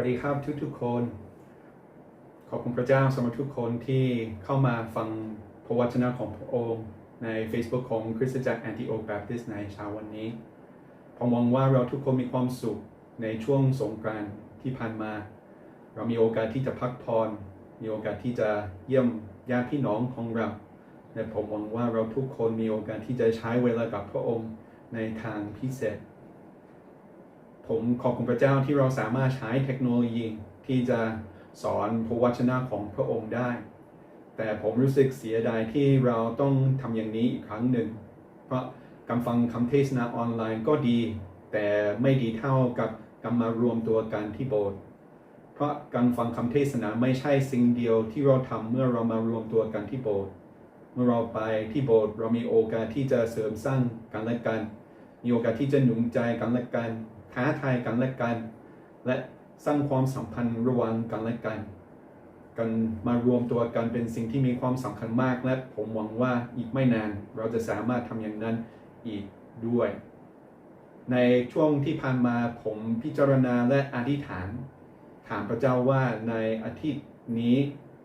วัสดีครับทุกทุกๆคน ขอบคุณพระเจ้าสำหรับทุกคนที่เข้ามาฟังพระวจนะของพระองค์ใน Facebook ของคริสตจักรแอนติโอ b บ p ติสในเช้าวันนี้ผมหวังว่าเราทุกคนมีความสุขในช่วงสงกรานต์ที่ผ่านมา เรามีโอกาสที่จะพักผ่อนมีโอกาสที่จะเยี่ยมญาติพี่น้องของเราและผมหวังว่าเราทุกคนมีโอกาสที่จะใช้เวลากับพระองค์ในทางพิเศษ ผมขอบคุณพระเจ้าที่เราสามารถใช้เทคโนโลยีที่จะสอนพระวจนะของพระองค์ได้ แต่ผมรู้สึกเสียดายที่เราต้องทำอย่างนี้อีกครั้งหนึ่ง เพราะการฟังคำเทศนาออนไลน์ก็ดี แต่ไม่ดีเท่ากับการมารวมตัวกันที่โบสถ์เพราะการฟังคำเทศนาไม่ใช่สิ่งเดียวที่เราทำเมื่อเรามารวมตัวกันที่โบสถ์เมื่อเราไปที่โบสถ์เรามีโอกาสที่จะเสริมสร้างกันและกัน มีโอกาสที่จะหนุนใจกันและกัน ท้าทายกันและกัน และสร้างความสัมพันธ์ระหว่างกันและกัน กันมารวมตัวกันเป็นสิ่งที่มีความสำคัญมาก และผมหวังว่าอีกไม่นานเราจะสามารถทำอย่างนั้นอีกด้วย ในช่วงที่ผ่านมาผมพิจารณาและอธิษฐาน ถามพระเจ้าว่าในอาทิตย์นี้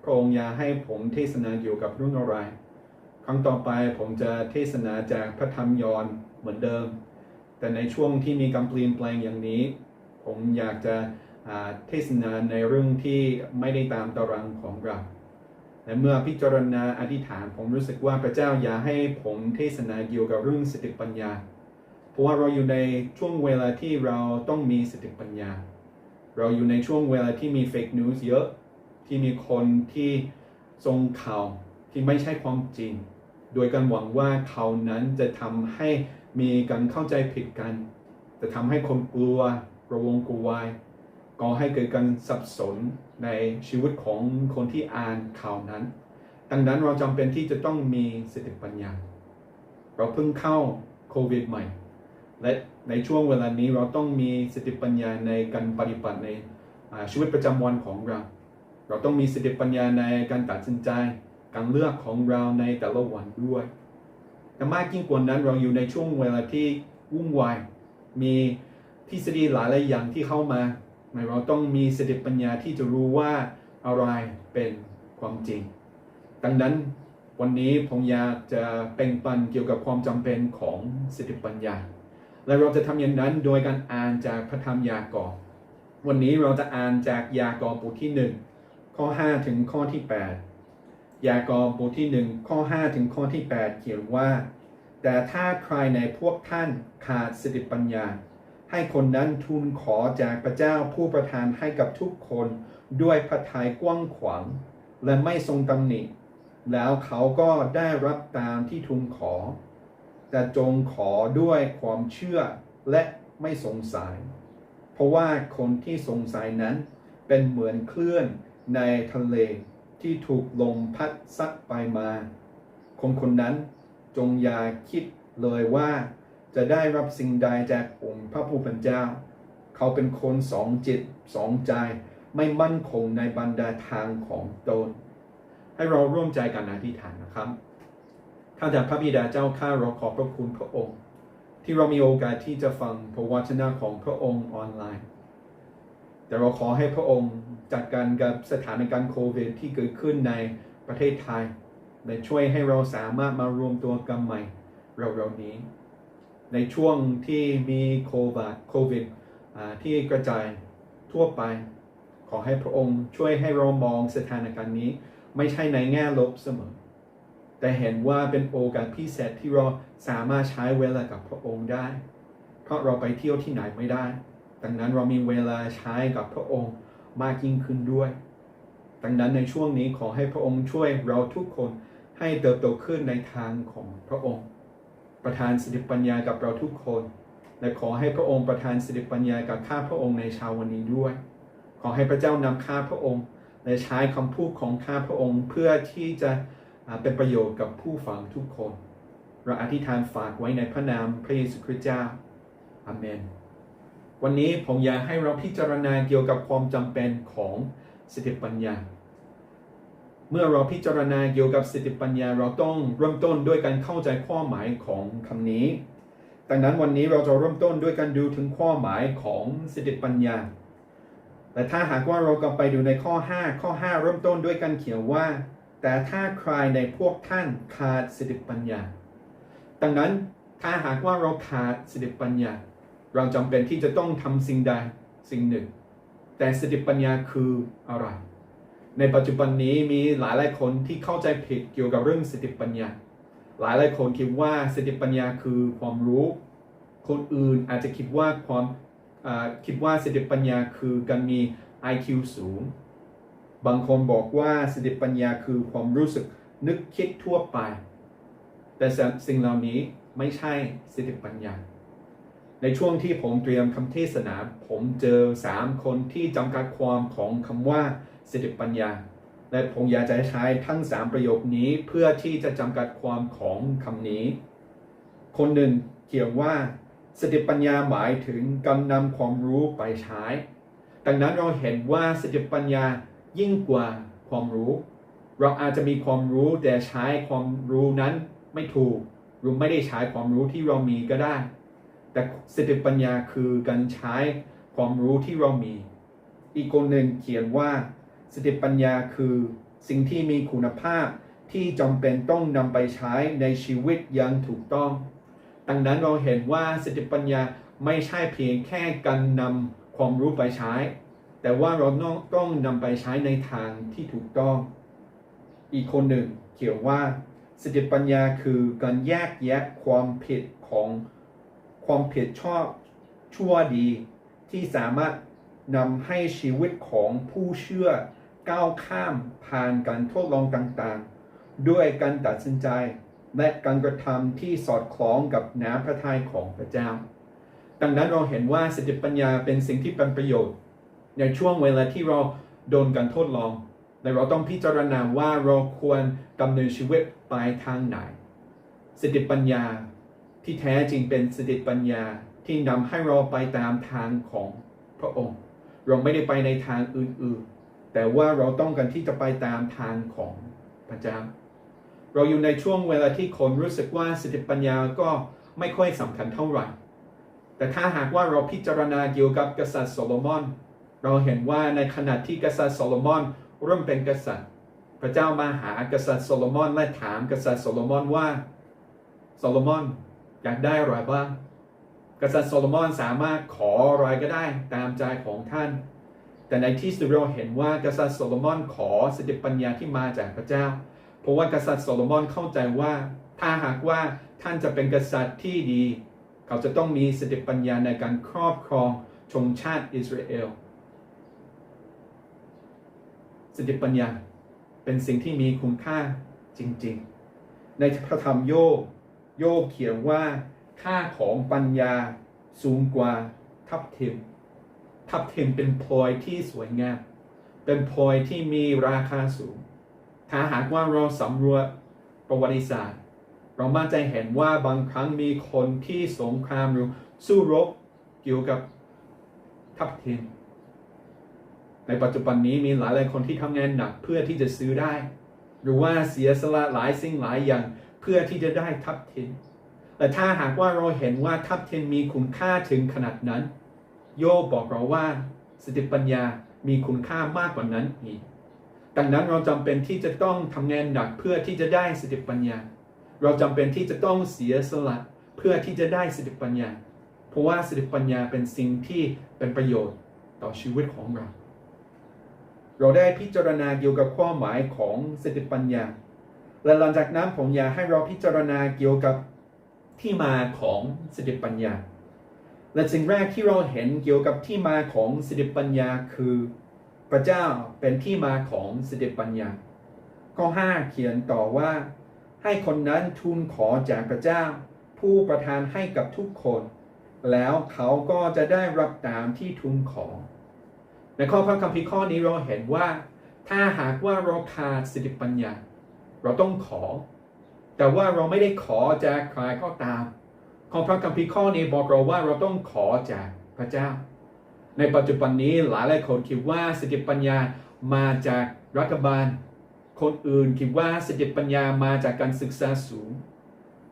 พระองค์อยากให้ผมเทศนาเกี่ยวกับเรื่องอะไร ครั้งต่อไปผมจะเทศนาจากพระธรรมยอนเหมือนเดิม แต่ในช่วงที่มีการเปลี่ยนแปลงอย่างนี้ ผมอยากจะเทศนาในเรื่องที่ไม่ได้ตามตารางของเราและเมื่อพิจารณาอธิษฐานผมรู้สึกว่าพระเจ้าอยากให้ผมเทศนาเกี่ยวกับเรื่องสติปัญญา เพราะว่าเราอยู่ในช่วงเวลาที่เราต้องมีสติปัญญา เราอยู่ในช่วงเวลาที่มีเฟกนิวส์เยอะ ที่มีคนที่ทรงข่าวที่ไม่ใช่ความจริง โดยการหวังว่าเขานั้นจะทำให้ มีการเข้าใจผิดกัน จะทำให้คนกลัวกระวงกระวายก่อให้เกิดการสับสนในชีวิตของคนที่อ่านข่าวนั้น ดังนั้นเราจำเป็นที่จะต้องมีสติปัญญา เราเพิ่งเข้าโควิดใหม่ และในช่วงเวลานี้เราต้องมีสติปัญญาในการปฏิบัติในชีวิตประจำวันของเรา เราต้องมีสติปัญญาในการตัดสินใจ การเลือกของเราในแต่ละวันด้วย แต่มากยิ่งกว่านั้นเราอยู่ในช่วงเวลาที่วุ่นวายมีทฤษฎีหลายๆอย่างที่เข้ามาเราต้องมีสติปัญญาที่จะรู้ว่าอะไรเป็นความจริง ดังนั้นวันนี้ผมอยากจะเป็นปันเกี่ยวกับความจำเป็นของสติปัญญา และเราจะทำอย่างนั้นโดยการอ่านจากพระธรรมยากอบวันนี้เราจะอ่านจากยากอบบทที่ 1 ข้อ 5 ถึงข้อที่ 8 ยากอบบทที่ 1 ข้อ 5 ถึงข้อที่ 8 เขียนว่า แต่ถ้าใครในพวกท่านขาดสติปัญญา ให้คนนั้นทูลขอจากพระเจ้าผู้ประทานให้กับทุกคนด้วยพระทัยกว้างขวางและไม่ทรงตำหนิ แล้วเขาก็ได้รับตามที่ทูลขอ แต่จงขอด้วยความเชื่อและไม่สงสัย เพราะว่าคนที่สงสัยนั้นเป็นเหมือนคลื่นในทะเล ที่ถูกลมพัดซัดไปมา คนคนนั้นจงอย่าคิดเลยว่า จะได้รับสิ่งใดจากองค์พระผู้เป็นเจ้า เขาเป็นคนสองจิตสองใจ ไม่มั่นคงในบรรดาทางของตน ให้เราร่วมใจกันอธิษฐานนะครับข้าแต่พระบิดาเจ้าข้าเราขอบพระคุณพระองค์ ที่เรามีโอกาสที่จะฟังพระวจนะของพระองค์ออนไลน์ แต่เราขอให้พระองค์จัดการกับสถานการณ์โควิดที่เกิดขึ้นในประเทศไทยและช่วยให้เราสามารถมารวมตัวกันใหม่เราๆนี้ ในช่วงที่มีโควิดโควิดที่กระจายทั่วไป ขอให้พระองค์ช่วยให้เรามองสถานการณ์นี้ ไม่ใช่ในแง่ลบเสมอ แต่เห็นว่าเป็นโอกาสพิเศษที่เราสามารถใช้เวลากับพระองค์ได้ เพราะเราไปเที่ยวที่ไหนไม่ได้ ดังนั้นเรามีเวลาใช้กับพระองค์มากยิ่งขึ้นด้วย ดังนั้นในช่วงนี้ขอให้พระองค์ช่วยเราทุกคนให้เติบโตขึ้นในทางของพระองค์ ประทานสติปัญญากับเราทุกคน และขอให้พระองค์ประทานสติปัญญากับข้าพระองค์ในเช้าวันนี้ด้วย ขอให้พระเจ้านำข้าพระองค์และใช้คำพูดของข้าพระองค์เพื่อที่จะเป็นประโยชน์กับผู้ฟังทุกคน เราอธิษฐานฝากไว้ในพระนามพระเยซูคริสต์เจ้าอาเมน วันนี้ผมอยากให้เราพิจารณาเกี่ยวกับความจำเป็นของสติปัญญา เมื่อเราพิจารณาเกี่ยวกับสติปัญญา เราต้องเริ่มต้นด้วยการเข้าใจความหมายของคำนี้ดังนั้นวันนี้เราจะเริ่มต้นด้วยการดูถึงความหมายของสติปัญญาแต่ถ้าหากว่าเรากลับไปดูในข้อ 5 ข้อ 5 เริ่มต้นด้วยการเขียนว่า แต่ถ้าใครในพวกท่านขาดสติปัญญา ดังนั้นถ้าหากว่าเราขาดสติปัญญา เราจำเป็นที่จะต้องทำสิ่งใดสิ่งหนึ่ง แต่สติปัญญาคืออะไร ในปัจจุบันนี้มีหลายหลายคนที่เข้าใจผิดเกี่ยวกับเรื่องสติปัญญา หลายหลายคนคิดว่าสติปัญญาคือความรู้ คนอื่นอาจจะคิดว่าความคิดว่าสติปัญญาคือการมี IQ สูง บางคนบอกว่าสติปัญญาคือความรู้สึกนึกคิดทั่วไป แต่สิ่งเหล่านี้ไม่ใช่สติปัญญา ในช่วงที่ผมเตรียมคำเทศนา ผมเจอ 3 คนที่จำกัดความของคำว่าสติปัญญา และผมอยากจะใช้ทั้ง 3 ประโยคนี้เพื่อที่จะจำกัดความของคำนี้ คนหนึ่งเขียนว่าสติปัญญาหมายถึงการนำความรู้ไปใช้ ดังนั้นเราเห็นว่าสติปัญญายิ่งกว่าความรู้ เราอาจจะมีความรู้แต่ใช้ความรู้นั้นไม่ถูกหรือไม่ได้ใช้ความรู้ที่เรามีก็ได้ แต่สติปัญญาคือการใช้ความรู้ที่เรามี อีกคนหนึ่งเขียนว่าสติปัญญาคือสิ่งที่มีคุณภาพที่จำเป็นต้องนำไปใช้ในชีวิตอย่างถูกต้อง ดังนั้นเราเห็นว่าสติปัญญาไม่ใช่เพียงแค่การนำความรู้ไปใช้ แต่ว่าเราต้องนำไปใช้ในทางที่ถูกต้อง อีกคนหนึ่งเขียนว่าสติปัญญาคือการแยกแยะความผิดของ ความผิดชอบชั่วดีที่สามารถนำให้ชีวิตของผู้เชื่อก้าวข้ามผ่านการทดลองต่างๆ ด้วยการตัดสินใจ และการกระทำที่สอดคล้องกับน้ำพระทัยของพระเจ้า ดังนั้นเราเห็นว่าสติปัญญาเป็นสิ่งที่เป็นประโยชน์ ในช่วงเวลาที่เราโดนการทดลอง และเราต้องพิจารณาว่าเราควรดำเนินชีวิตไปทางไหน สติปัญญา ที่แท้จริงเป็นสติปัญญาที่นำให้เราไปตามทางของพระองค์ เราไม่ได้ไปในทางอื่นๆ แต่ว่าเราต้องการที่จะไปตามทางของพระเจ้า เราอยู่ในช่วงเวลาที่คนรู้สึกว่าสติปัญญาก็ไม่ค่อยสำคัญเท่าไหร่ แต่ถ้าหากว่าเราพิจารณาเกี่ยวกับกษัตริย์โซโลมอน เราเห็นว่าในขณะที่กษัตริย์โซโลมอนเริ่มเป็นกษัตริย์ พระเจ้ามาหากษัตริย์โซโลมอนและถามกษัตริย์โซโลมอนว่าโซโลมอน อยากได้อะไรบ้าง กษัตริย์โซโลมอนสามารถขออะไรก็ได้ตามใจของท่าน แต่ในที่สุดเราเห็นว่ากษัตริย์โซโลมอนขอสติปัญญาที่มาจากพระเจ้า เพราะว่ากษัตริย์โซโลมอนเข้าใจว่า ถ้าหากว่าท่านจะเป็นกษัตริย์ที่ดี เขาจะต้องมีสติปัญญาในการครอบครองชนชาติอิสราเอลสติปัญญาเป็นสิ่งที่มีคุณค่าจริงๆ ในพระธรรมโยบ โยบเขียนว่าค่าของปัญญาสูงกว่าทับเทมทับเทมเป็นพลอยที่สวยงาม เป็นพลอยที่มีราคาสูง ถ้าหากว่าเราสำรวจประวัติศาสตร์ เรามักจะเห็นว่าบางครั้งมีคนที่สงครามหรือสู้รบเกี่ยวกับทับเทมในปัจจุบันนี้มีหลายหลายคนที่ทำงานหนักเพื่อที่จะซื้อได้ หรือว่าเสียสละหลายสิ่งหลายอย่าง เพื่อที่จะได้ทับทิมแต่ถ้าหากว่าเราเห็นว่าทับทิมมีคุณค่าถึงขนาดนั้น โยบบอกเราว่าสติปัญญามีคุณค่ามากกว่านั้นอีกดังนั้นเราจำเป็นที่จะต้องทำงานหนักเพื่อที่จะได้สติปัญญา เราจำเป็นที่จะต้องเสียสละเพื่อที่จะได้สติปัญญา เพราะว่าสติปัญญาเป็นสิ่งที่เป็นประโยชน์ต่อชีวิตของเรา เราได้พิจารณาเกี่ยวกับความหมายของสติปัญญา และหลังจากนั้นผมอยากให้เราพิจารณาเกี่ยวกับที่มาของสติปัญญา และสิ่งแรกที่เราเห็นเกี่ยวกับที่มาของสติปัญญาคือพระเจ้าเป็นที่มาของสติปัญญา ข้อ 5 เขียนต่อว่า ให้คนนั้นทูลขอจากพระเจ้า ผู้ประทานให้กับทุกคน แล้วเขาก็จะได้รับตามที่ทูลขอ ในข้อพระคัมภีร์ข้อนี้เราเห็นว่า ถ้าหากว่าเราขาดสติปัญญา เราต้องขอ แต่ว่าเราไม่ได้ขอจากใครก็ตาม ของพระคัมภีร์ข้อนี้บอกเราว่าเราต้องขอจากพระเจ้า ในปัจจุบันนี้หลายหลายคนคิดว่าสติปัญญามาจากรัฐบาล คนอื่นคิดว่าสติปัญญามาจากการศึกษาสูง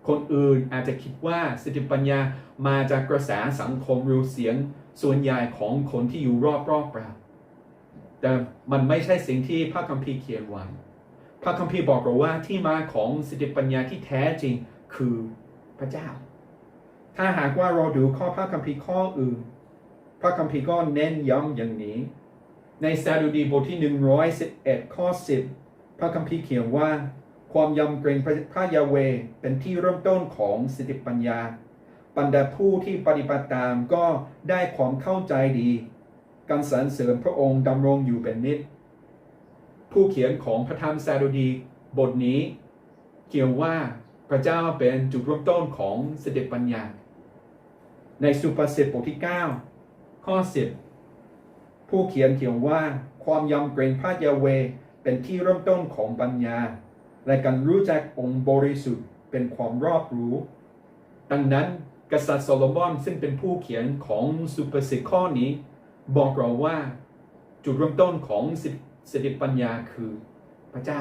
คนอื่นอาจจะคิดว่าสติปัญญามาจากกระแสสังคมหรือเสียงส่วนใหญ่ของคนที่อยู่รอบๆเราแต่มันไม่ใช่สิ่งที่พระคัมภีร์เขียนไว้ พระคัมภีร์บอกเราว่าที่มาของสติปัญญาที่แท้จริงคือพระเจ้า ถ้าหากว่าเราดูข้อพระคัมภีร์ข้ออื่น พระคัมภีร์ก็เน้นย้ำอย่างนี้ ในสดุดีบทที่ 111 ข้อ 10 พระคัมภีร์เขียนว่า ความยำเกรงพระยาเวเป็นที่เริ่มต้นของสติปัญญาบรรดาผู้ที่ปฏิบัติตามก็ได้ความเข้าใจดี การสรรเสริญพระองค์ดำรงอยู่เป็นนิจ ผู้เขียนของพระธรรมซาดูดีบทนี้เขียนว่าพระเจ้าเป็นจุดเริ่มต้นของสติปัญญา ในสุภาษิตบทที่ 9 ข้อ 10 ผู้เขียนเขียนว่าความยำเกรงพระยาเวเป็นที่เริ่มต้นของปัญญา และการรู้จักองค์บริสุทธิ์เป็นความรอบรู้ ดังนั้นกษัตริย์โซโลมอนซึ่งเป็นผู้เขียนของสุภาษิตข้อนี้ บอกเราว่าจุดเริ่มต้นของสิ สติปัญญาคือพระเจ้า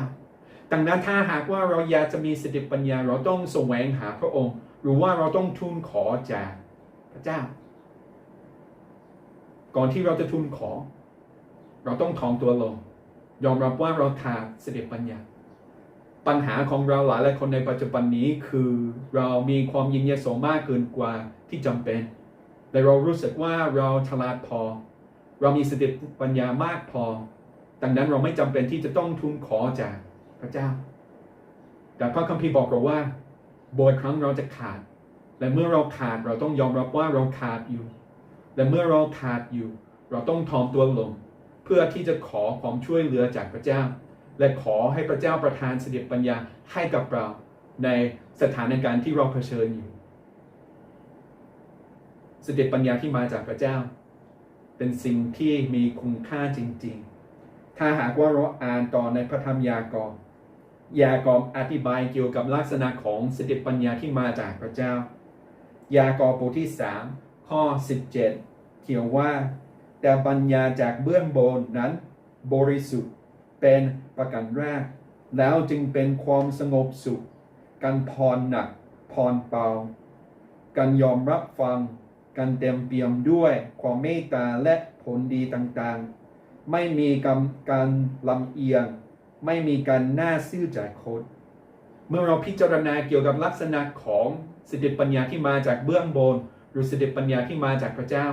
ดังนั้นถ้าหากว่าเราอยากจะมีสติปัญญาเราต้องแสวงหาพระองค์ หรือว่าเราต้องทูลขอจากพระเจ้า ก่อนที่เราจะทูลขอ เราต้องทองตัวลง ยอมรับว่าเราขาดสติปัญญา ปัญหาของเราหลายหลายคนในปัจจุบันนี้คือเรามีความยินยโสมากเกินกว่าที่จำเป็นแต่เรารู้สึกว่าเราฉลาดพอ เรามีสติปัญญามากพอ ดังนั้นเราไม่จำเป็นที่จะต้องทูลขอจากพระเจ้า แต่พระคัมภีร์บอกเราว่าบ่อยครั้งเราจะขาด และเมื่อเราขาดเราต้องยอมรับว่าเราขาดอยู่ และเมื่อเราขาดอยู่ เราต้องทอมตัวลง เพื่อที่จะขอความช่วยเหลือจากพระเจ้า และขอให้พระเจ้าประทานสติปัญญาให้กับเราในสถานการณ์ที่เราเผชิญอยู่สติปัญญาที่มาจากพระเจ้า เป็นสิ่งที่มีคุณค่าจริง ๆ ถ้าหากว่าเราอ่านต่อในพระธรรมยากอบยากอบอธิบายเกี่ยวกับลักษณะของสติปัญญาที่มาจากพระเจ้า ยากอบบทที่ 3 ข้อ 17 เขียนว่า แต่ปัญญาจากเบื้องบนนั้น บริสุทธิ์เป็นประกันแรก แล้วจึงเป็นความสงบสุขการพรหนักพรเบาการยอมรับฟัง การเต็มเปี่ยมด้วยความเมตตาและผลดีต่างๆ ไม่มีการลำเอียง ไม่มีการหน้าซื่อจายโคดเมื่อเราพิจารณาเกี่ยวกับลักษณะของสติปัญญาที่มาจากเบื้องบน หรือสติปัญญาที่มาจากพระเจ้า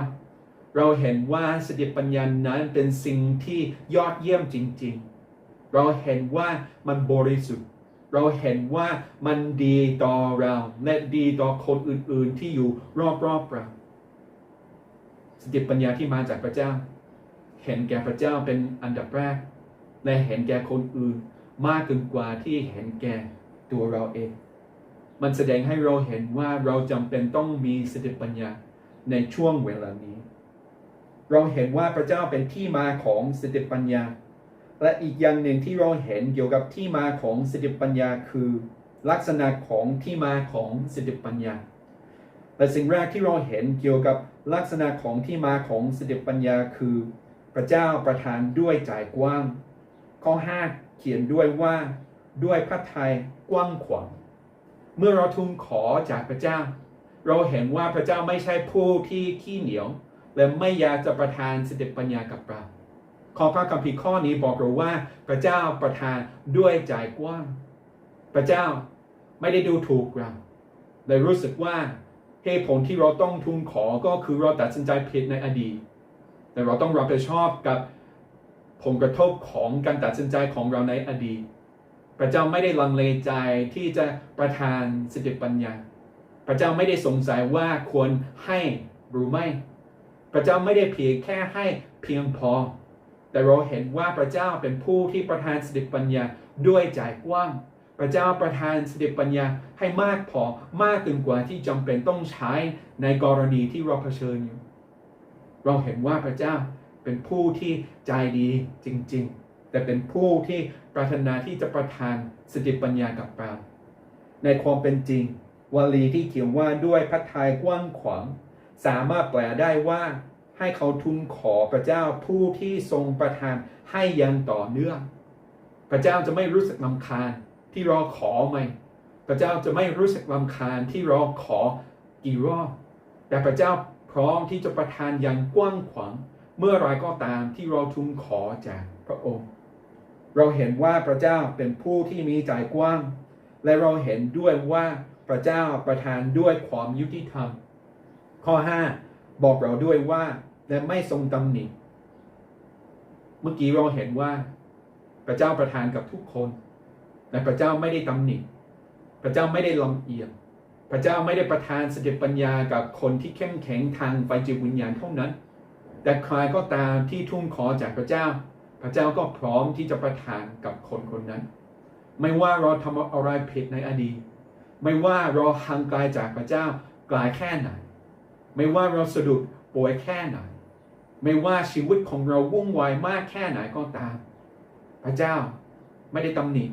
เราเห็นว่าสติปัญญานั้นเป็นสิ่งที่ยอดเยี่ยมจริง ๆ เราเห็นว่ามันบริสุทธิ์ เราเห็นว่ามันดีต่อเราและดีต่อคนอื่นๆที่อยู่รอบๆเราสติปัญญาที่มาจากพระเจ้า เห็นแก่พระเจ้าเป็นอันดับแรก และเห็นแก่คนอื่นมากเกินกว่าที่เห็นแก่ตัวเราเอง มันแสดงให้เราเห็นว่าเราจำเป็นต้องมีสติปัญญาในช่วงเวลานี้ เราเห็นว่าพระเจ้าเป็นที่มาของสติปัญญา และอีกอย่างหนึ่งที่เราเห็นเกี่ยวกับที่มาของสติปัญญาคือ ลักษณะของที่มาของสติปัญญาและสิ่งแรกที่เราเห็นเกี่ยวกับลักษณะของที่มาของสติปัญญาคือ พระเจ้าประทานด้วยใจกว้าง ข้อ 5 เขียนด้วยว่าด้วยพระทัยกว้างขวางเมื่อเราทูลขอจากพระเจ้า เราเห็นว่าพระเจ้าไม่ใช่ผู้ที่ขี้เหนียว และไม่อยากจะประทานสติปัญญากับเราข้อพระคัมภีร์ข้อนี้บอกเราว่าพระเจ้าประทานด้วยใจกว้าง พระเจ้าไม่ได้ดูถูกเราเลยรู้สึกว่าเหตุผลที่เราต้องทูลขอก็คือเราตัดสินใจผิดในอดีต แต่เราต้องรับผิดชอบกับผลกระทบของการตัดสินใจของเราในอดีต พระเจ้าไม่ได้ลังเลใจที่จะประทานสติปัญญา พระเจ้าไม่ได้สงสัยว่าควรให้หรือไม่ พระเจ้าไม่ได้เพียงแค่ให้เพียงพอ แต่เราเห็นว่าพระเจ้าเป็นผู้ที่ประทานสติปัญญาด้วยใจกว้าง พระเจ้าประทานสติปัญญาให้มากพอมากเกินกว่าที่จำเป็นต้องใช้ในกรณีที่เราเผชิญอยู่ เราเห็นว่าพระเจ้าเป็นผู้ที่ใจดีจริง ๆ แต่เป็นผู้ที่ปรารถนาที่จะประทานสติปัญญากับเรา ในความเป็นจริง วลีที่เขียนว่าด้วยพระทัยกว้างขวางสามารถแปลได้ว่าให้เขาทูลขอพระเจ้าผู้ที่ทรงประทานให้ยังต่อเนื่อง พระเจ้าจะไม่รู้สึกลำคาญที่รอขอไหมพระเจ้าจะไม่รู้สึกลำคาญที่รอขอกี่รอบแต่พระเจ้า พร้อมที่จะประทานอย่างกว้างขวางเมื่อไรก็ตามที่เราทูลขอจากพระองค์ เราเห็นว่าพระเจ้าเป็นผู้ที่มีใจกว้าง และเราเห็นด้วยว่าพระเจ้าประทานด้วยความยุติธรรม ข้อ 5 บอกเราด้วยว่าและไม่ทรงตำหนิ เมื่อกี้เราเห็นว่า พระเจ้าประทานกับทุกคน และพระเจ้าไม่ได้ตำหนิ พระเจ้าไม่ได้ลำเอียง พระเจ้าไม่ได้ประทานสติปัญญากับคนที่เข้มแข็งทางไฟจิตวิญญาณเท่านั้น แต่ใครก็ตามที่ทุ่มขอจากพระเจ้า พระเจ้าก็พร้อมที่จะประทานกับคนคนนั้น ไม่ว่าเราทำอะไรผิดในอดีต ไม่ว่าเราห่างไกลจากพระเจ้าไกลแค่ไหน ไม่ว่าเราสะดุดป่วยแค่ไหน ไม่ว่าชีวิตของเราวุ่นวายมากแค่ไหนก็ตาม พระเจ้าไม่ได้ตำหนิ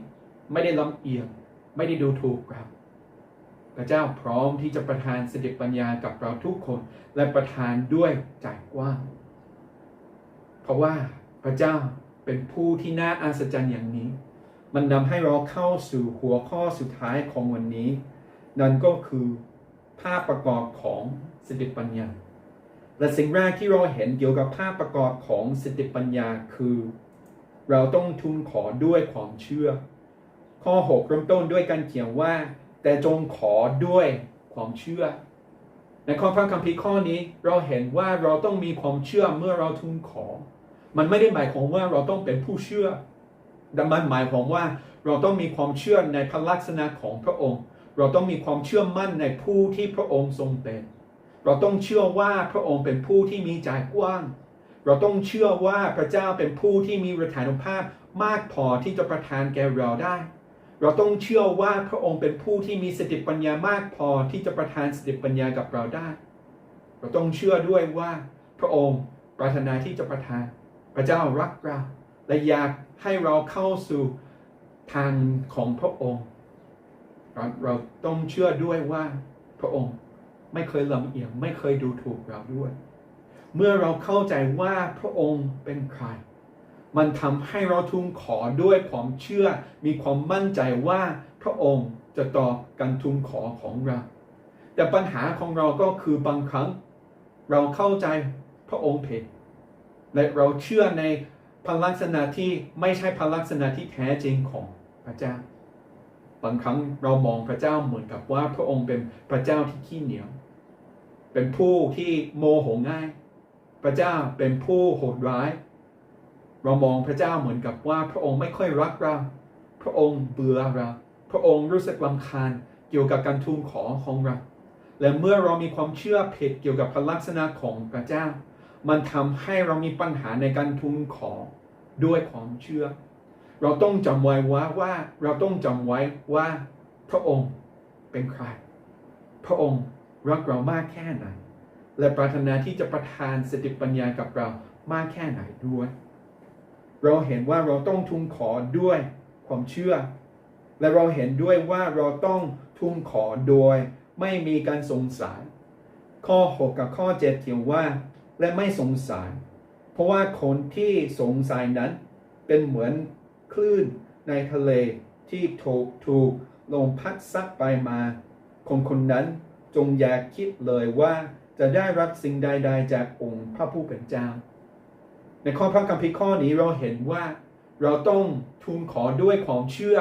ไม่ได้ลำเอียง ไม่ได้ดูถูกเรา พระเจ้าพร้อมที่จะประทานสติปัญญากับเราทุกคน และประทานด้วยใจกว้าง เพราะว่าพระเจ้าเป็นผู้ที่น่าอัศจรรย์อย่างนี้ มันนำให้เราเข้าสู่หัวข้อสุดท้ายของวันนี้ นั่นก็คือภาพประกอบของสติปัญญา และสิ่งแรกที่เราเห็นเกี่ยวกับภาพประกอบของสติปัญญาคือ เราต้องทูลขอด้วยความเชื่อ ข้อ 6 เริ่มต้นด้วยการเขียนว่า แต่จงขอด้วยความเชื่อ ในข้อพระคัมภีร์ข้อนี้เราเห็นว่าเราต้องมีความเชื่อเมื่อเราทูลขอ มันไม่ได้หมายความว่าเราต้องเป็นผู้เชื่อแต่มันหมายความว่าเราต้องมีความเชื่อในพระลักษณะของพระองค์ เราต้องมีความเชื่อมั่นในผู้ที่พระองค์ทรงเป็น เราต้องเชื่อว่าพระองค์เป็นผู้ที่มีใจกว้าง เราต้องเชื่อว่าพระเจ้าเป็นผู้ที่มีประทานุภาพมากพอที่จะประทานแก่เราได้ เราต้องเชื่อว่าพระองค์เป็นผู้ที่มีสติปัญญามากพอที่จะประทานสติปัญญากับเราได้ เราต้องเชื่อด้วยว่าพระองค์ปรารถนาที่จะประทาน พระเจ้ารักเราและอยากให้เราเข้าสู่ทางของพระองค์เราเราต้องเชื่อด้วยว่าพระองค์ไม่เคยลำเอียงไม่เคยดูถูกเราด้วย เมื่อเราเข้าใจว่าพระองค์เป็นใคร มันทำให้เราทูลขอด้วยความเชื่อ มีความมั่นใจว่าพระองค์จะตอบการทูลขอของเรา แต่ปัญหาของเราก็คือบางครั้ง เราเข้าใจพระองค์ผิดและเราเชื่อในพลักษณะที่ไม่ใช่พลักษณะที่แท้จริงของพระเจ้า บางครั้งเรามองพระเจ้าเหมือนกับว่าพระองค์เป็นพระเจ้าที่ขี้เหนียว เป็นผู้ที่โมโหง่าย พระเจ้าเป็นผู้โหดร้าย เรามองพระเจ้าเหมือนกับว่าพระองค์ไม่ค่อยรักเรา พระองค์เบื่อเรา พระองค์รู้สึกรำคาญเกี่ยวกับการทูลขอของเรา และเมื่อเรามีความเชื่อผิดเกี่ยวกับพระลักษณะของพระเจ้า มันทำให้เรามีปัญหาในการทูลขอด้วยความเชื่อ เราต้องจำไว้ว่าว่าเราต้องจำไว้ว่าพระองค์เป็นใคร พระองค์รักเรามากแค่ไหน และปรารถนาที่จะประทานสติปัญญากับเรามากแค่ไหนด้วย เราเห็นว่าเราต้องทูลขอด้วยความเชื่อ และเราเห็นด้วยว่าเราต้องทูลขอโดยไม่มีการสงสัย ข้อ 6 กับข้อ 7 เขียนว่า และไม่สงสัย เพราะว่าคนที่สงสัยนั้น เป็นเหมือนคลื่นในทะเลที่ถูกถูกลมพัดซัดไปมา คนคนนั้นจงอย่าคิดเลยว่าจะได้รับสิ่งใด ๆ จากองค์พระผู้เป็นเจ้า ในข้อพระคัมภีร์ข้อนี้เราเห็นว่าเราต้องทูลขอด้วยความเชื่อ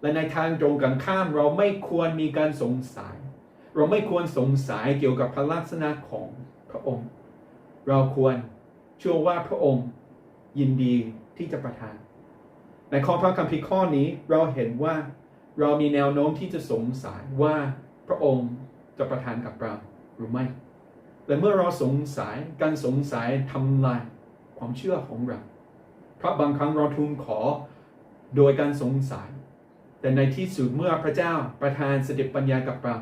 และในทางตรงกันข้ามเราไม่ควรมีการสงสัย เราไม่ควรสงสัยเกี่ยวกับพระลักษณะของพระองค์ เราควรเชื่อว่าพระองค์ยินดีที่จะประทาน ในข้อพระคัมภีร์ข้อนี้เราเห็นว่าเรามีแนวโน้มที่จะสงสัยว่าพระองค์จะประทานกับเราหรือไม่ และเมื่อเราสงสัยการสงสัยทำลาย ความเชื่อของเรา เพราะบางครั้งเราทูลขอโดยการสงสัย แต่ในที่สุดเมื่อพระเจ้าประทานสติปัญญากับเรา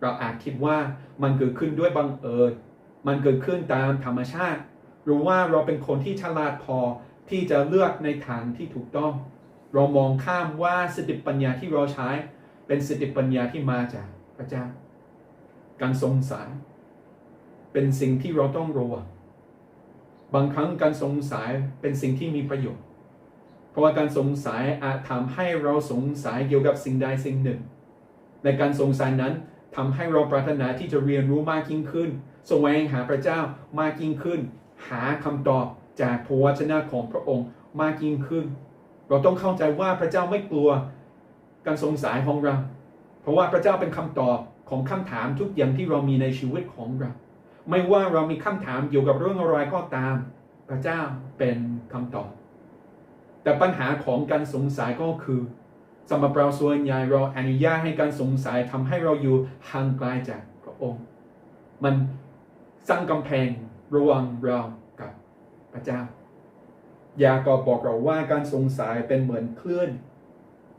เราอาจคิดว่ามันเกิดขึ้นด้วยบังเอิญ มันเกิดขึ้นตามธรรมชาติ หรือว่าเราเป็นคนที่ฉลาดพอที่จะเลือกในทางที่ถูกต้อง เรามองข้ามว่าสติปัญญาที่เราใช้ เป็นสติปัญญาที่มาจากพระเจ้า การสงสัยเป็นสิ่งที่เราต้องระวัง บางครั้งการสงสัยเป็นสิ่งที่มีประโยชน์ เพราะว่าการสงสัยอาจทำให้เราสงสัยเกี่ยวกับสิ่งใดสิ่งหนึ่ง ในการสงสัยนั้นทำให้เราปรารถนาที่จะเรียนรู้มากยิ่งขึ้นแสวงหาพระเจ้ามากยิ่งขึ้น หาคำตอบจากพระวจนะของพระองค์มากยิ่งขึ้น เราต้องเข้าใจว่าพระเจ้าไม่กลัวการสงสัยของเรา เพราะว่าพระเจ้าเป็นคำตอบของคำถามทุกอย่างที่เรามีในชีวิตของเรา ไม่ว่าเรามีคำถามเกี่ยวกับเรื่องอะไรก็ตาม พระเจ้าเป็นคำตอบ แต่ปัญหาของการสงสัยก็คือสำหรับเราส่วนใหญ่เราอนุญาตให้การสงสัยทำให้เราอยู่ห่างไกลจากพระองค์ มันสร้างกำแพงระหว่างเรากับพระเจ้ายากอบบอกเราว่าการสงสัยเป็นเหมือนคลื่น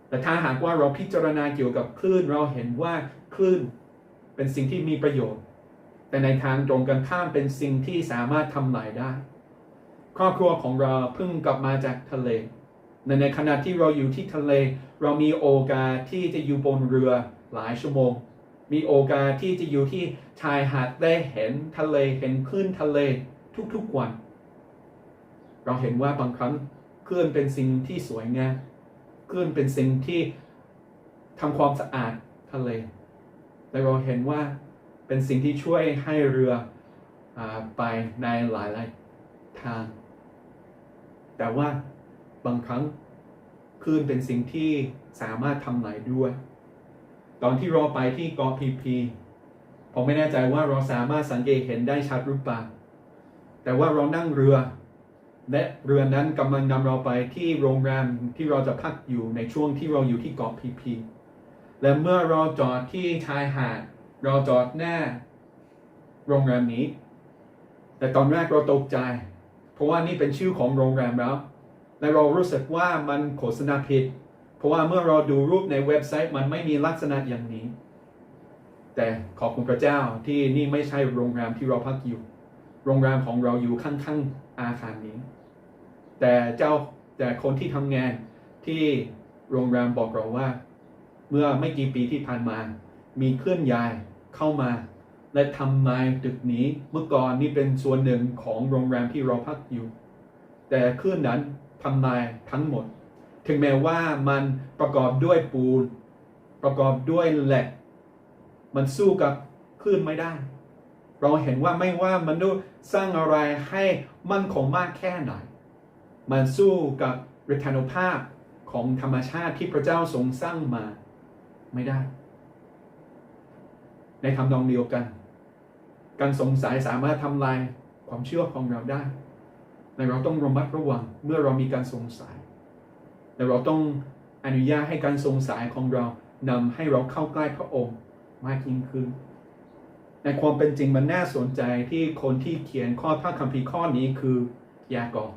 แต่ถ้าหากว่าเราพิจารณาเกี่ยวกับคลื่นเราเห็นว่าคลื่นเป็นสิ่งที่มีประโยชน์ แต่ในทางตรงกันข้ามเป็นสิ่งที่สามารถทำลายได้ ครอบครัวของเราเพิ่งกลับมาจากทะเลในในขณะที่เราอยู่ที่ทะเล เรามีโอกาสที่จะอยู่บนเรือหลายชั่วโมง มีโอกาสที่จะอยู่ที่ชายหาดได้เห็นทะเลเห็นคลื่นทะเลทุกๆวัน เราเห็นว่าบางครั้งคลื่นเป็นสิ่งที่สวยงามคลื่นเป็นสิ่งที่ทำความสะอาดทะเลและเราเห็นว่า เป็นสิ่งที่ช่วยให้เรืออไปในหลายๆทาง แต่ว่าบางครั้งคลื่นเป็นสิ่งที่สามารถทำลายด้วย ตอนที่เราไปที่เกาะพีพีผมไม่แน่ใจว่าเราสามารถสังเกตเห็นได้ชัดหรือเปล่าแต่ว่าเรานั่งเรือ และเรือนั้นกำลังนำเราไปที่โรงแรมที่เราจะพักอยู่ในช่วงที่เราอยู่ที่เกาะพีพีและเมื่อเราจอดที่ชายหาด เราจอดหน้าโรงแรมนี้ แต่ตอนแรกเราตกใจ เพราะว่านี่เป็นชื่อของโรงแรมแล้ว และเรารู้สึกว่ามันโฆษณาผิด เพราะว่าเมื่อเราดูรูปในเว็บไซต์มันไม่มีลักษณะอย่างนี้ แต่ขอบคุณพระเจ้าที่นี่ไม่ใช่โรงแรมที่เราพักอยู่ โรงแรมของเราอยู่ข้างๆอาคารนี้ แต่เจ้าแต่คนที่ทำงานที่โรงแรมบอกเราว่า เมื่อไม่กี่ปีที่ผ่านมา มีเคลื่อนย้าย เข้ามา และทำลายตึกนี้เมื่อก่อนนี่เป็นส่วนหนึ่งของโรงแรมที่เราพักอยู่ แต่คลื่นนั้นทำลายทั้งหมด ถึงแม้ว่ามันประกอบด้วยปูน ประกอบด้วยเหล็กมันสู้กับคลื่นไม่ได้ เราเห็นว่าไม่ว่ามนุษย์สร้างอะไรให้มั่นคงมากแค่ไหน มันสู้กับฤทธานุภาพของธรรมชาติที่พระเจ้าทรงสร้างมาไม่ได้ ในทำนองเดียวกัน การสงสัยสามารถทำลายความเชื่อของเราได้แต่เราต้องระมัดระวังเมื่อเรามีการสงสัยแต่เราต้องอนุญาตให้การสงสัยของเรานำให้เราเข้าใกล้พระองค์มากยิ่งขึ้น ในความเป็นจริงมันน่าสนใจที่คนที่เขียนข้อพระคัมภีร์ข้อนี้คือยากอบ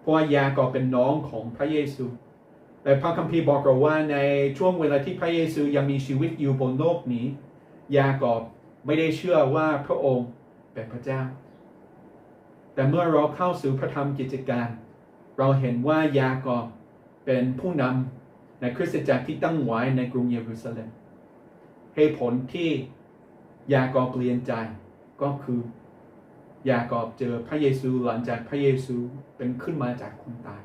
เพราะยากอบเป็นน้องของพระเยซู แต่พระคัมภีร์บอกเราว่าในช่วงเวลาที่พระเยซูยังมีชีวิตอยู่บนโลกนี้ ยากอบไม่ได้เชื่อว่าพระองค์เป็นพระเจ้า แต่เมื่อเราเข้าสู่พระธรรมกิจการ เราเห็นว่ายากอบเป็นผู้นำในคริสตจักรที่ตั้งไว้ในกรุงเยรูซาเล็มเหตุผลที่ยากอบเปลี่ยนใจก็คือยากอบเจอพระเยซูหลังจากพระเยซูเป็นขึ้นมาจากคนตาย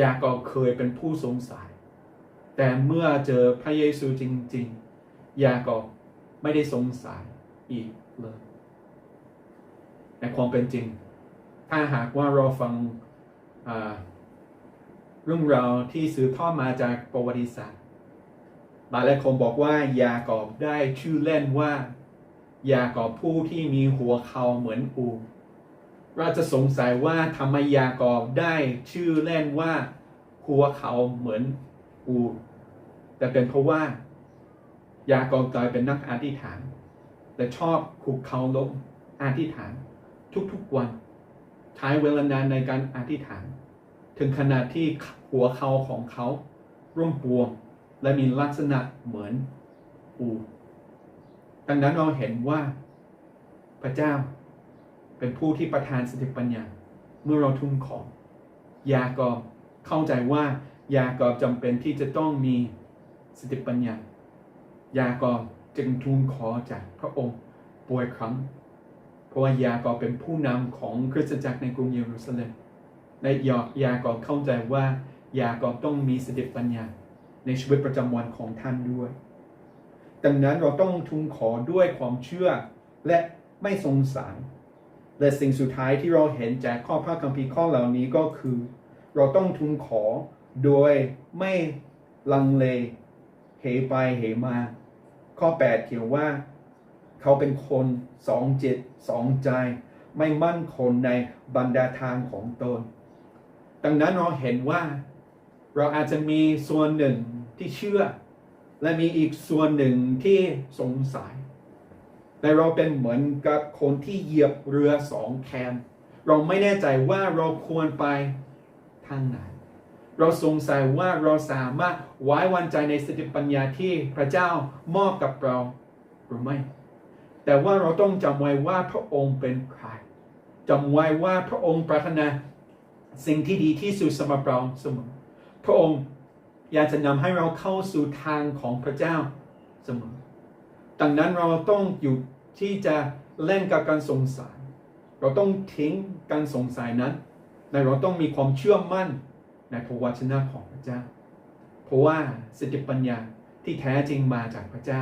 ยากอบเคยเป็นผู้สงสัย แต่เมื่อเจอพระเยซูจริง ๆ ยากอบไม่ได้สงสัยอีกเลยในความเป็นจริง ถ้าหากว่าเราฟังเรื่องราวที่สืบทอดมาจากประวัติศาสตร์หลายหลายคนบอกว่ายากอบได้ชื่อเล่นว่า ยากอบผู้ที่มีหัวเขาเหมือนอูเราจะสงสัยว่าทำไมยากอบได้ชื่อเล่นว่าหัวเขาเหมือนอู แต่เป็นเพราะว่า ยากอบกลายเป็นนักอธิษฐาน แต่ชอบขุกเขาลบอธิษฐาน ทุกๆวัน ใช้เวลานานในการอธิษฐาน ถึงขนาดที่หัวเขาของเขาร่วงปวงและมีลักษณะเหมือนอูดังนั้นเราเห็นว่าพระเจ้าเป็นผู้ที่ประทานสติปัญญาเมื่อเราทุ่มของ ยากอบเข้าใจว่ายากอบจำเป็นที่จะต้องมีสติปัญญา ยากอบจึงทูลขอจากพระองค์ป่วยครั้งเพราะว่ายากอบเป็นผู้นำของคริสตจักรในกรุงเยรูซาเล็มและยายากอบเข้าใจว่ายากอบต้องมีสติปัญญาในชีวิตประจำวันของท่านด้วย ดังนั้นเราต้องทูลขอด้วยความเชื่อและไม่สงสารและสิ่งสุดท้ายที่เราเห็นจากข้อพระคัมภีร์ข้อเหล่านี้ก็คือ เราต้องทูลขอโดยไม่ลังเล เหไปเหมา ข้อ 8 เขียนว่า เขาเป็นคนสองจิตสองใจ ไม่มั่นคงในบรรดาทางของตน ดังนั้นเราเห็นว่า เราอาจจะมีส่วนหนึ่งที่เชื่อ และมีอีกส่วนหนึ่งที่สงสัยแต่เราเป็นเหมือนกับคนที่เหยียบเรือสองแคมเราไม่แน่ใจว่าเราควรไปทางไหน เราสงสัยว่าเราสามารถไว้วางใจในสติปัญญาที่พระเจ้ามอบกับเราหรือไม่ แต่ว่าเราต้องจำไว้ว่าพระองค์เป็นใครจำไว้ว่าพระองค์ปรารถนาสิ่งที่ดีที่สุดสำหรับเราเสมอ พระองค์อยากจะนำให้เราเข้าสู่ทางของพระเจ้าเสมอ ดังนั้นเราต้องหยุดที่จะเล่นกับการสงสัย เราต้องทิ้งการสงสัยนั้น และเราต้องมีความเชื่อมั่น ในพระวจนะของพระเจ้า เพราะว่าสติปัญญาที่แท้จริงมาจากพระเจ้า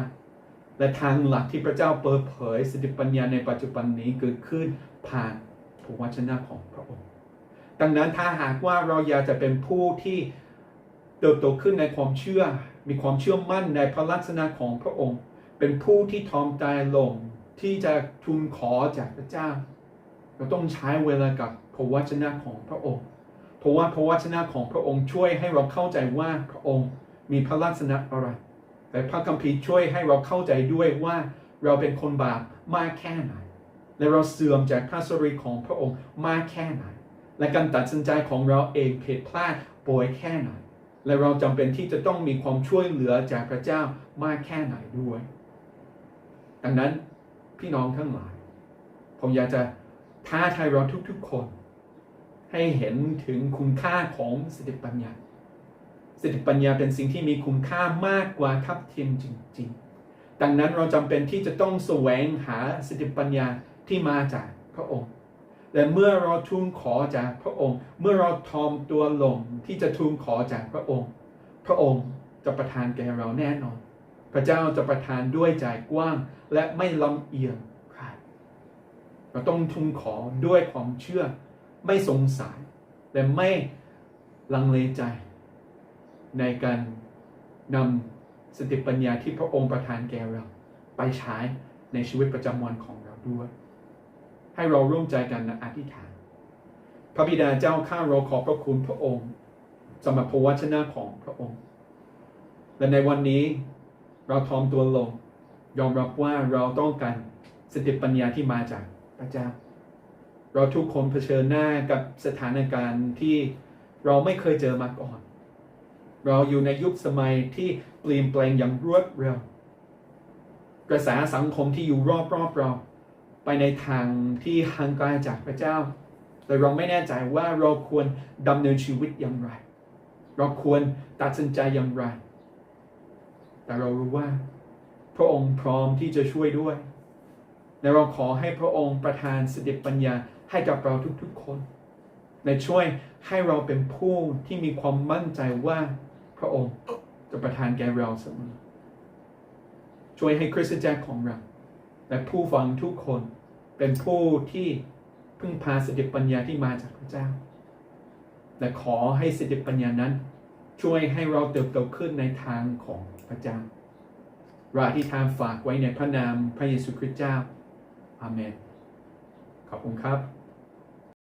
และทางหลักที่พระเจ้าเปิดเผยสติปัญญาในปัจจุบันนี้เกิดขึ้นผ่านพระวจนะของพระองค์ ดังนั้นถ้าหากว่าเราอยากจะเป็นผู้ที่เติบโตขึ้นในความเชื่อ มีความเชื่อมั่นในพระลักษณะของพระองค์ เป็นผู้ที่ทอมใจลงที่จะทูลขอจากพระเจ้า เราต้องใช้เวลากับพระวจนะของพระองค์ เพราะว่าพระวจนะของพระองค์ช่วยให้เราเข้าใจว่าพระองค์มีพระลักษณะอะไร แต่พระคัมภีร์ช่วยให้เราเข้าใจด้วยว่าเราเป็นคนบาปมากแค่ไหน และเราเสื่อมจากพระสิริของพระองค์มากแค่ไหน และการตัดสินใจของเราเองผิดพลาดป่วยแค่ไหน และเราจำเป็นที่จะต้องมีความช่วยเหลือจากพระเจ้ามากแค่ไหนด้วย ดังนั้นพี่น้องทั้งหลาย ผมอยากจะท้าทายเราทุกๆคน ให้เห็นถึงคุณค่าของสติปัญญา สติปัญญาเป็นสิ่งที่มีคุณค่ามากกว่าทัพเทียมจริง ๆ ดังนั้นเราจำเป็นที่จะต้องแสวงหาสติปัญญาที่มาจากพระองค์ และเมื่อเราทูลขอจากพระองค์ เมื่อเราทอมตัวลงที่จะทูลขอจากพระองค์ พระองค์จะประทานแก่เราแน่นอน พระเจ้าจะประทานด้วยใจกว้างและไม่ลำเอียงใครเราต้องทูลขอด้วยความเชื่อ ไม่สงสัย และไม่ลังเลใจ ในการนำสติปัญญาที่พระองค์ประทานแก่เรา ไปใช้ในชีวิตประจำวันของเราด้วย ให้เราร่วมใจกันนะอธิษฐาน พระบิดาเจ้าข้าเราขอบพระคุณพระองค์สำหรับพระวจนะของพระองค์ และในวันนี้เราทอมตัวลง ยอมรับว่าเราต้องการสติปัญญาที่มาจากพระเจ้า เราทุกคนเผชิญหน้ากับสถานการณ์ที่เราไม่เคยเจอมาก่อน เราอยู่ในยุคสมัยที่เปลี่ยนแปลงอย่างรวดเร็ว กระแสสังคมที่อยู่รอบๆเรา ไปในทางที่ห่างไกลจากพระเจ้า แต่เราไม่แน่ใจว่าเราควรดำเนินชีวิตอย่างไร เราควรตัดสินใจอย่างไร แต่เรารู้ว่า พระองค์พร้อมที่จะช่วยด้วยและเราขอให้พระองค์ประทานสติปัญญา ให้กับเราทุกๆคนและช่วยให้เราเป็นผู้ที่มีความมั่นใจว่าพระองค์จะประทานแก่เราเสมอช่วยให้คริสตจักรของเราและผู้ฟังทุกคนเป็นผู้ที่พึ่งพาสติปัญญาที่มาจากพระเจ้า และขอให้สติปัญญานั้น ช่วยให้เราเติบโตขึ้นในทางของพระเจ้าเราอธิษฐานฝากไว้ในพระนามพระเยซูคริสต์เจ้า อาเมน ขอบคุณครับ